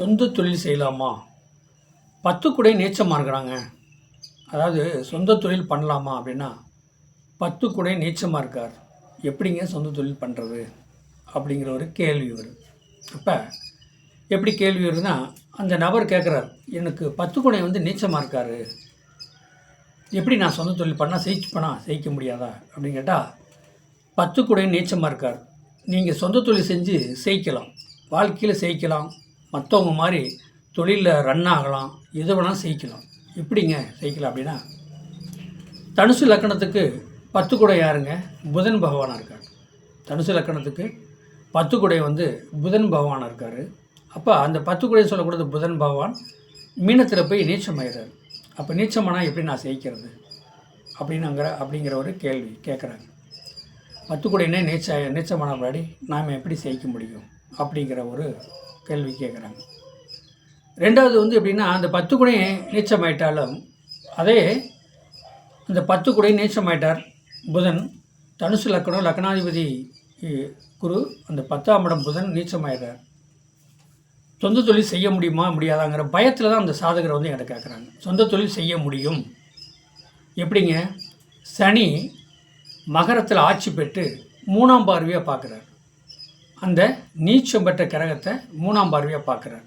சொந்த தொழில் செய்யலாமா? பத்து குடை நீச்சமாக இருக்கிறாங்க அதாவது சொந்த தொழில் பண்ணலாமா அப்படின்னா பத்து குடை நீச்சமாக இருக்கார் எப்படிங்க சொந்த தொழில் பண்ணுறது அப்படிங்கிற ஒரு கேள்வி வரும். அப்போ எப்படி கேள்வி வருதுன்னா அந்த நபர் கேட்குறார் எனக்கு பத்து குடை வந்து நீச்சமாக இருக்கார் எப்படி நான் சொந்த தொழில் பண்ணால் ஜெயிச்சுப்பேனா ஜெயிக்க முடியாதா? அப்படின்னு கேட்டால் பத்து குடை நீச்சமாக இருக்கார் நீங்கள் சொந்த தொழில் செஞ்சு ஜெயிக்கலாம் வாழ்க்கையில் ஜெயிக்கலாம் மற்றவங்க மாதிரி தொழிலில் ரன் ஆகலாம் எது வேணாலும் ஜெயிக்கலாம் எப்படிங்க ஜெயிக்கலாம் அப்படின்னா தனுசு லக்கணத்துக்கு பத்து குடை யாருங்க? புதன் பகவானாக இருக்கார். தனுசு லக்கணத்துக்கு பத்து குடை வந்து புதன் பகவானாக இருக்கார். அப்போ அந்த பத்து குடை சொல்லக்கூடாது புதன் பகவான் மீனத்தில் போய் நீச்சமாயிடுறாரு அப்போ நீச்சமானால் எப்படி நான் ஜெயிக்கிறது அப்படின்னுங்கிற அப்படிங்கிற ஒரு கேள்வி கேட்குறாங்க பத்து குடையினே நீச்ச நீச்சமான முன்னாடி நாம் எப்படி ஜெயிக்க முடியும்? அப்படிங்கிற ஒரு கேள்வி கேட்குறாங்க. ரெண்டாவது வந்து எப்படின்னா அந்த பத்து குடை நீச்சமாயிட்டாலும் அதே அந்த பத்து குடை நீச்சமாயிட்டார் புதன் தனுசு லக்கணம் லக்னாதிபதி குரு அந்த பத்தாம் இடம் புதன் நீச்சமாயிடுறார் சொந்த தொழில் செய்ய முடியுமா? முடியாதாங்கிற பயத்தில் தான் அந்த சாதகரை வந்து என்கிட்ட கேட்குறாங்க. சொந்த தொழில் செய்ய முடியும். எப்படிங்க? சனி மகரத்தில் ஆட்சி பெற்று மூணாம் பார்வையாக பார்க்குறாரு. அந்த நீச்சம் பெற்ற கிரகத்தை மூணாம் பார்வையாக பார்க்குறார்.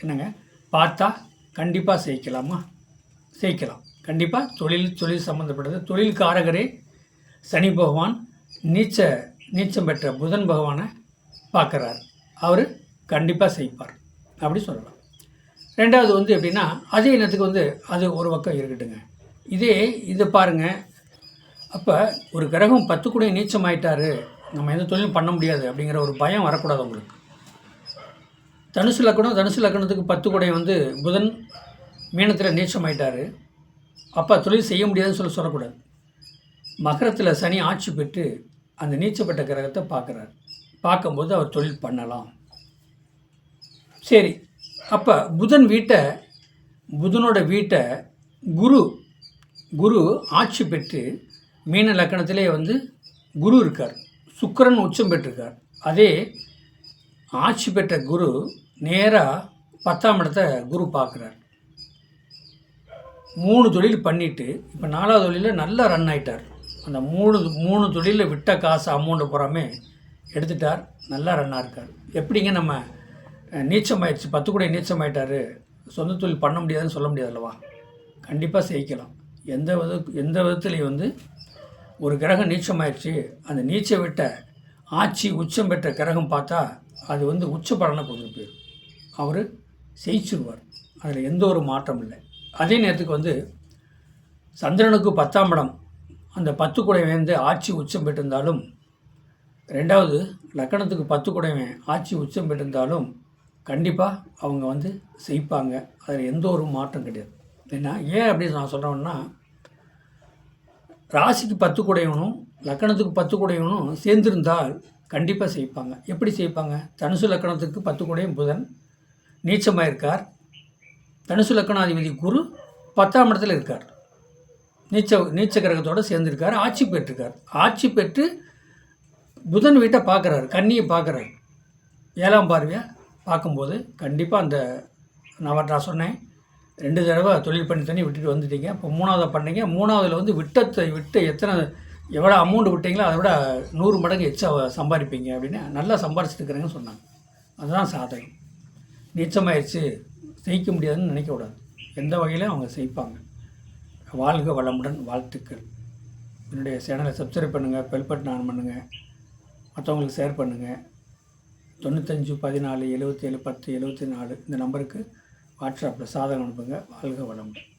என்னங்க? பார்த்தா கண்டிப்பாக ஜெயிக்கலாமா ஜெயிக்கலாம் கண்டிப்பாக தொழில் தொழில் சம்மந்தப்பட்டது தொழில் காரகரே சனி பகவான் நீச்ச நீச்சம் பெற்ற புதன் பகவானை பார்க்குறார். அவர் கண்டிப்பாக செய்ப்பார் அப்படி சொல்லலாம். ரெண்டாவது வந்து எப்படின்னா அதே இனத்துக்கு வந்து அது ஒரு பக்கம் இருக்கட்டுங்க. இதே இது பாருங்கள் அப்போ ஒரு கிரகம் பத்து கூட நீச்சமாயிட்டாரு. நம்ம எந்த தொழிலும் பண்ண முடியாது அப்படிங்கிற ஒரு பயம் வரக்கூடாது உங்களுக்கு தனுசு லக்கணம் தனுசு லக்கணத்துக்கு பத்து குடை வந்து புதன் மீனத்தில் நீச்சமாயிட்டாரு. அப்போ தொழில் செய்ய முடியாதுன்னு சொல்லி சொல்லக்கூடாது. மகரத்தில் சனி ஆட்சி பெற்று அந்த நீச்சப்பட்ட கிரகத்தை பார்க்குறாரு. பார்க்கும்போது அவர் தொழில் பண்ணலாம். சரி அப்போ புதன் வீட்டை புதனோட வீட்டை குரு குரு ஆட்சி பெற்று மீன லக்கணத்திலே வந்து குரு இருக்கார். சுக்கரன் உச்சம் பெற்றிருக்கார். அதே ஆட்சி பெற்ற குரு நேராக பத்தாம் இடத்த குரு பார்க்குறார். மூணு தொழில் பண்ணிவிட்டு இப்போ நாலாவது தொழிலில் நல்லா ரன் ஆயிட்டார். அந்த மூணு மூணு தொழிலில் விட்ட காசு அமௌண்ட்டு பூராமே எடுத்துட்டார். நல்லா ரன்னாக இருக்கார். எப்படிங்க நம்ம அஹ், நீச்சமாயிடுச்சு பத்து கூட நீச்சமாயிட்டாரு சொந்த தொழில் பண்ண முடியாதுன்னு சொல்ல முடியாது அல்லவா கண்டிப்பாக ஜெயிக்கலாம் எந்த வித எந்த விதத்துலேயும் வந்து ஒரு கிரகம் நீச்சமாயிடுச்சு. அந்த நீச்சை விட்ட ஆட்சி உச்சம் பெற்ற கிரகம் பார்த்தா அது வந்து உச்ச பலனை கொண்டு போயிடும். அவர் செய்ச்சிருவார் அதில் எந்த ஒரு மாற்றம் இல்லை. அதே நேரத்துக்கு வந்து சந்திரனுக்கு பத்தாம் இடம். அந்த பத்து குடைவன் ஆட்சி உச்சம் பெற்றிருந்தாலும் ரெண்டாவது லக்கணத்துக்கு பத்து குடைவன் ஆட்சி உச்சம் பெற்றிருந்தாலும் கண்டிப்பாக அவங்க வந்து செய்ப்பாங்க அதில் எந்த ஒரு மாற்றம் கிடையாது. ஏன்னா ஏன் அப்படி நான் சொல்கிறேன்னா ராசிக்கு பத்து குடையவனும் லக்கணத்துக்கு பத்து குடையவனும் சேர்ந்திருந்தால் கண்டிப்பாக செய்ப்பாங்க எப்படி செய்ப்பாங்க தனுசு லக்கணத்துக்கு பத்து குடையும் புதன் நீச்சமாக இருக்கார். தனுசு லக்கணாதிபதி குரு பத்தாம் இடத்துல இருக்கார். நீச்ச நீச்ச கிரகத்தோடு சேர்ந்திருக்கார் ஆட்சி பெற்றிருக்கார். ஆட்சி பெற்று புதன் வீட்டை பார்க்குறாரு கண்ணியை பார்க்குறாரு. ஏழாம் பார்வையாக பார்க்கும்போது கண்டிப்பாக அந்த நான் நான் சொன்னேன் ரெண்டு தடவை தொழில் பண்ணி தண்ணி விட்டுட்டு வந்துட்டீங்க. இப்போ மூணாவதை பண்ணீங்க. மூணாவதில் வந்து விட்டத்தை விட்டு எத்தனை எவ்வளோ அமௌண்ட் விட்டீங்களோ அதை விட நூறு மடங்கு எச்சா சம்பாதிப்பீங்க அப்படின்னு நல்லா சம்பாரிச்சிட்டுக்கிறேங்கன்னு சொன்னாங்க. அதுதான் சாதகம் நீச்சமாயிடுச்சு ஜெயிக்க முடியாதுன்னு நினைக்கக்கூடாது எந்த வகையிலும் அவங்க ஜெயிப்பாங்க. வாழ்க வளமுடன் வாழ்த்துக்கள். என்னுடைய சேனலை சப்ஸ்கிரைப் பண்ணுங்கள் பெல் பட்டன் ஆன் பண்ணுங்கள் மற்றவங்களுக்கு ஷேர் பண்ணுங்கள் தொண்ணூத்தஞ்சு பதினாலு எழுபத்தேழு பத்து எழுபத்தி நாலு இந்த நம்பருக்கு வாட்ஸ்அப்பில் சாதகம் அனுப்புங்க. வாழ்க வளமுடன்.